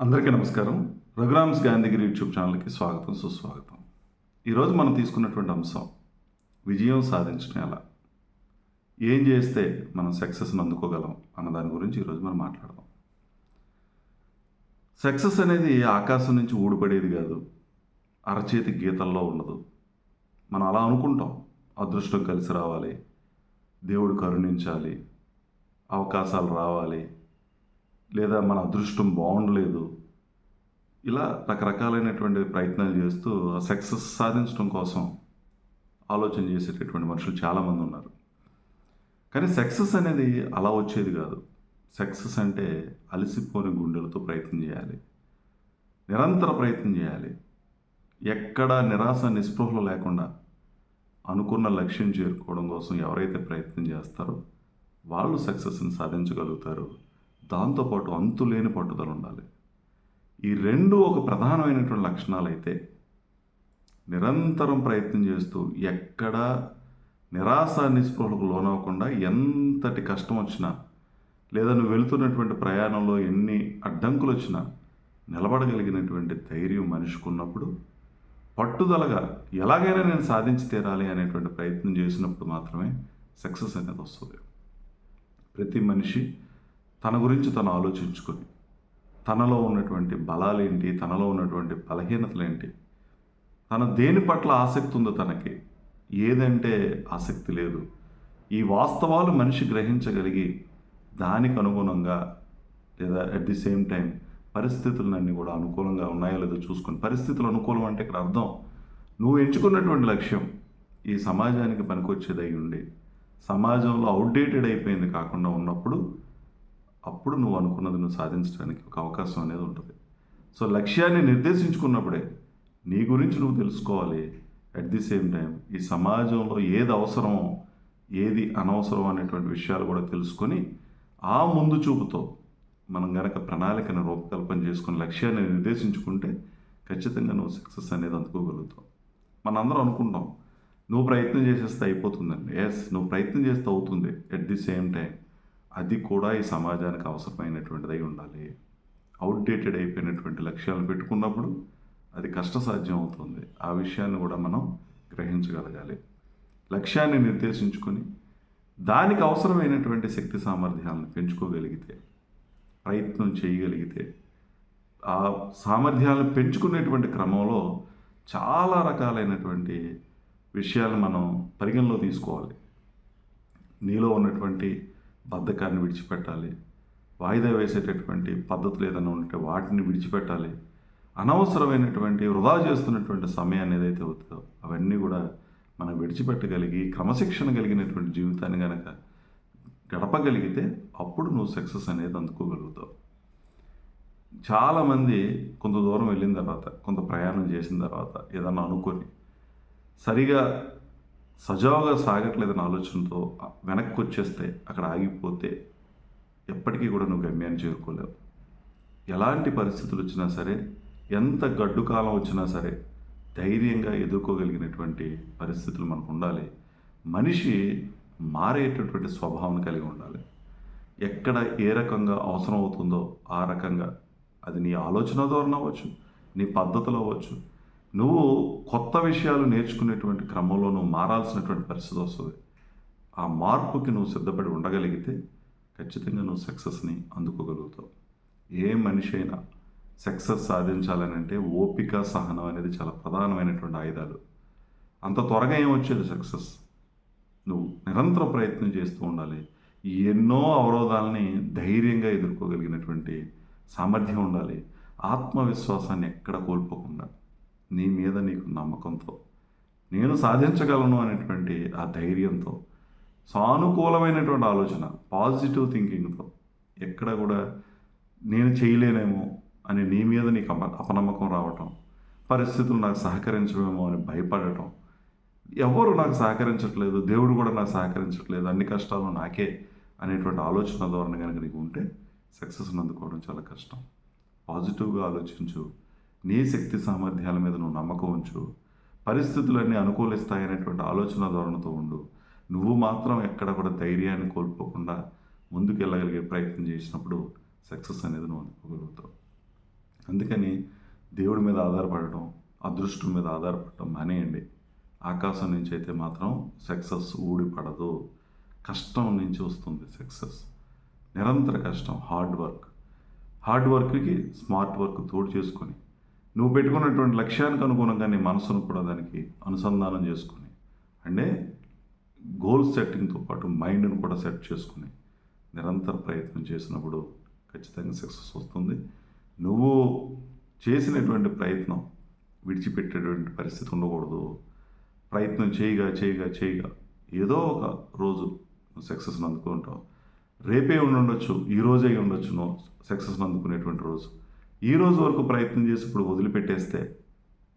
అందరికీ నమస్కారం. రఘురామ్స్ గాంధీగిరి యూట్యూబ్ ఛానల్కి స్వాగతం సుస్వాగతం. ఈరోజు మనం తీసుకున్నటువంటి అంశం విజయం సాధించడం ఎలా? ఏం చేస్తే మనం సక్సెస్ని అందుకోగలం అన్న దాని గురించి ఈరోజు మనం మాట్లాడదాం. సక్సెస్ అనేది ఆకాశం నుంచి ఊడిపడేది కాదు అరచేతి గీతల్లో ఉండదు. మనం అలా అనుకుంటాం అదృష్టం కలిసి రావాలి దేవుడు కరుణించాలి అవకాశాలు రావాలి లేదా మన అదృష్టం బాగుండలేదు. ఇలా రకరకాలైనటువంటి ప్రయత్నాలు చేస్తూ ఆ సక్సెస్ సాధించడం కోసం ఆలోచన చేసేటటువంటి మనుషులు చాలామంది ఉన్నారు. కానీ సక్సెస్ అనేది అలా వచ్చేది కాదు. సక్సెస్ అంటే అలసిపోని గుండెలతో ప్రయత్నం చేయాలి. నిరంతర ప్రయత్నం చేయాలి. ఎక్కడ నిరాశ నిస్పృహలు లేకుండా అనుకున్న లక్ష్యం చేరుకోవడం కోసం ఎవరైతే ప్రయత్నం చేస్తారో వాళ్ళు సక్సెస్ని సాధించగలుగుతారు. దాంతోపాటు అంతులేని పట్టుదల ఉండాలి. ఈ రెండు ఒక ప్రధానమైనటువంటి లక్షణాలు అయితే నిరంతరం ప్రయత్నం చేస్తూ ఎక్కడ నిరాశ నిస్పృహలకు లోనవ్వకుండా ఎంతటి కష్టం వచ్చినా లేదా నువ్వు వెళుతున్నటువంటి ప్రయాణంలో ఎన్ని అడ్డంకులు వచ్చినా నిలబడగలిగినటువంటి ధైర్యం మనిషికి ఉన్నప్పుడు పట్టుదలగా ఎలాగైనా నేను సాధించి తీరాలి అనేటువంటి ప్రయత్నం చేసినప్పుడు మాత్రమే సక్సెస్ అనేది వస్తుంది. ప్రతి మనిషి తన గురించి తను ఆలోచించుకొని తనలో ఉన్నటువంటి బలాలేంటి తనలో ఉన్నటువంటి బలహీనతలేంటి తన దేని పట్ల ఆసక్తి ఉందో తనకి ఏదంటే ఆసక్తి లేదు ఈ వాస్తవాలు మనిషి గ్రహించగలిగి దానికి అనుగుణంగా లేదా అట్ ది సేమ్ టైం పరిస్థితులన్నీ కూడా అనుకూలంగా ఉన్నాయో లేదో చూసుకొని పరిస్థితులు అనుకూలం అంటే ఇక్కడ అర్థం నువ్వు ఎంచుకున్నటువంటి లక్ష్యం ఈ సమాజానికి పనికొచ్చేది ఉండి సమాజంలో అవుట్డేటెడ్ అయిపోయింది కాకుండా ఉన్నప్పుడు అప్పుడు నువ్వు అనుకున్నది నువ్వు సాధించడానికి ఒక అవకాశం అనేది ఉంటుంది. సో లక్ష్యాన్ని నిర్దేశించుకున్నప్పుడే నీ గురించి నువ్వు తెలుసుకోవాలి. అట్ ది సేమ్ టైం ఈ సమాజంలో ఏది అవసరమో ఏది అనవసరం అనేటువంటి విషయాలు కూడా తెలుసుకొని ఆ ముందు చూపుతో మనం గనక ప్రణాళికను రూపకల్పన చేసుకుని లక్ష్యాన్ని నిర్దేశించుకుంటే ఖచ్చితంగా నువ్వు సక్సెస్ అనేది అందుకోగలుగుతావు. మనందరం అనుకుంటాం నువ్వు ప్రయత్నం చేసేస్తే అయిపోతుందండి. ఎస్ నువ్వు ప్రయత్నం చేస్తే అవుతుంది. ఎట్ ది సేమ్ టైం అది కూడా ఈ సమాజానికి అవసరమైనటువంటిదై ఉండాలి. అవుట్డేటెడ్ అయిపోయినటువంటి లక్ష్యాలను పెట్టుకున్నప్పుడు అది కష్టసాధ్యం అవుతుంది ఆ విషయాన్ని కూడా మనం గ్రహించగలగాలి. లక్ష్యాన్ని నిర్దేశించుకొని దానికి అవసరమైనటువంటి శక్తి సామర్థ్యాలను పెంచుకోగలిగితే ప్రయత్నం చేయగలిగితే ఆ సామర్థ్యాలను పెంచుకునేటువంటి క్రమంలో చాలా రకాలైనటువంటి విషయాలను మనం పరిగణలో తీసుకోవాలి. నీలో ఉన్నటువంటి బద్ధకాన్ని విడిచిపెట్టాలి. వాయిదా వేసేటటువంటి పద్ధతులు ఏదైనా ఉంటే వాటిని విడిచిపెట్టాలి. అనవసరమైనటువంటి వృధా చేస్తున్నటువంటి సమయాన్ని ఏదైతే అవుతుందో అవన్నీ కూడా మనం విడిచిపెట్టగలిగి క్రమశిక్షణ కలిగినటువంటి జీవితాన్ని కనుక గడపగలిగితే అప్పుడు నువ్వు సక్సెస్ అనేది అందుకోగలుగుతావు. చాలామంది కొంత దూరం వెళ్ళిన తర్వాత కొంత ప్రయాణం చేసిన తర్వాత ఏదన్నా అనుకొని సరిగా సజావుగా సాగట్లేదన్న ఆలోచనతో వెనక్కి వచ్చేస్తే అక్కడ ఆగిపోతే ఎప్పటికీ కూడా నువ్వు గమ్యాన్ని చేరుకోలేవు. ఎలాంటి పరిస్థితులు వచ్చినా సరే ఎంత గడ్డు కాలం వచ్చినా సరే ధైర్యంగా ఎదుర్కోగలిగినటువంటి పరిస్థితులు మనకు ఉండాలి. మనిషి మారేటటువంటి స్వభావం కలిగి ఉండాలి. ఎక్కడ ఏ రకంగా అవసరం అవుతుందో ఆ రకంగా అది నీ ఆలోచన ధోరణి అవ్వచ్చు నీ పద్ధతులు అవ్వచ్చు నువ్వు కొత్త విషయాలు నేర్చుకునేటువంటి క్రమంలో నువ్వు మారాల్సినటువంటి పరిస్థితి వస్తుంది. ఆ మార్పుకి నువ్వు సిద్ధపడి ఉండగలిగితే ఖచ్చితంగా నువ్వు సక్సెస్ని అందుకోగలుగుతావు. ఏ మనిషి అయినా సక్సెస్ సాధించాలని అంటే ఓపిక సహనం అనేది చాలా ప్రధానమైనటువంటి ఆయుధాలు. అంత త్వరగా ఏం వచ్చేది సక్సెస్? నువ్వు నిరంతర ప్రయత్నం చేస్తూ ఉండాలి. ఎన్నో అవరోధాలని ధైర్యంగా ఎదుర్కోగలిగినటువంటి సామర్థ్యం ఉండాలి. ఆత్మవిశ్వాసాన్ని ఎక్కడ కోల్పోకుండా. నీ మీద నీకు నమ్మకంతో నేను సాధించగలను అనేటువంటి ఆ ధైర్యంతో సానుకూలమైనటువంటి ఆలోచన పాజిటివ్ థింకింగ్తో ఎక్కడ కూడా నేను చేయలేనేమో అని నీ మీద నీకు అపనమ్మకం రావటం పరిస్థితులు నాకు సహకరించడమేమో అని భయపడటం ఎవరు నాకు సహకరించట్లేదు దేవుడు కూడా నాకు సహకరించట్లేదు అన్ని కష్టాలు నాకే అనేటువంటి ఆలోచన ధోరణి కనుక నీకు ఉంటే సక్సెస్ని అందుకోవడం చాలా కష్టం. పాజిటివ్గా ఆలోచించు నీ శక్తి సామర్థ్యాల మీద నువ్వు నమ్మకం ఉంచు. పరిస్థితులన్నీ అనుకూలిస్తాయనేటువంటి ఆలోచన ధోరణితో ఉండు. నువ్వు మాత్రం ఎక్కడ కూడా ధైర్యాన్ని కోల్పోకుండా ముందుకు వెళ్ళగలిగే ప్రయత్నం చేసినప్పుడు సక్సెస్ అనేది నువ్వు అందుకోగలుగుతావు. అందుకని దేవుడి మీద ఆధారపడటం అదృష్టం మీద ఆధారపడటం మానేయండి. ఆకాశం నుంచి అయితే మాత్రం సక్సెస్ ఊడిపడదు. కష్టం నుంచి వస్తుంది సక్సెస్. నిరంతర కష్టం హార్డ్ వర్క్. హార్డ్ వర్క్కి స్మార్ట్ వర్క్ తోడు చేసుకొని నువ్వు పెట్టుకున్నటువంటి లక్ష్యానికి అనుగుణంగా నీ మనసును కూడా దానికి అనుసంధానం చేసుకొని అంటే గోల్ సెట్టింగ్తో పాటు మైండ్ను కూడా సెట్ చేసుకుని నిరంతర ప్రయత్నం చేసినప్పుడు ఖచ్చితంగా సక్సెస్ వస్తుంది. నువ్వు చేసినటువంటి ప్రయత్నం విడిచిపెట్టేటువంటి పరిస్థితి ఉండకూడదు. ప్రయత్నం చేయగా చేయగా చేయగా ఏదో ఒక రోజు సక్సెస్ని అందుకుంటావు. రేపే ఉండి ఉండొచ్చు ఈ రోజే ఉండొచ్చు నువ్వు సక్సెస్ని అందుకునేటువంటి రోజు. ఈ రోజు వరకు ప్రయత్నం చేసి ఇప్పుడు వదిలిపెట్టేస్తే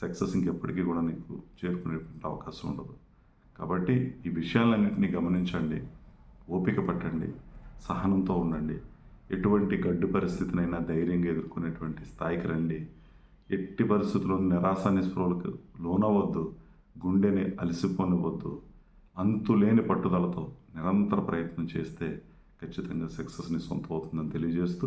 సక్సెస్ ఇంకెప్పటికీ కూడా నీకు చేరుకునేటువంటి అవకాశం ఉండదు. కాబట్టి ఈ విషయాలన్నింటినీ గమనించండి ఓపిక పట్టండి సహనంతో ఉండండి. ఎటువంటి గడ్డు పరిస్థితినైనా ధైర్యంగా ఎదుర్కొనేటువంటి స్థాయికి రండి. ఎట్టి పరిస్థితుల్లో నిరాశ నిస్పృహలకు లోనవద్దు గుండెని అలసిపోనివద్దు అంతులేని పట్టుదలతో నిరంతర ప్రయత్నం చేస్తే ఖచ్చితంగా సక్సెస్ని సొంతం అవుతుందని తెలియజేస్తూ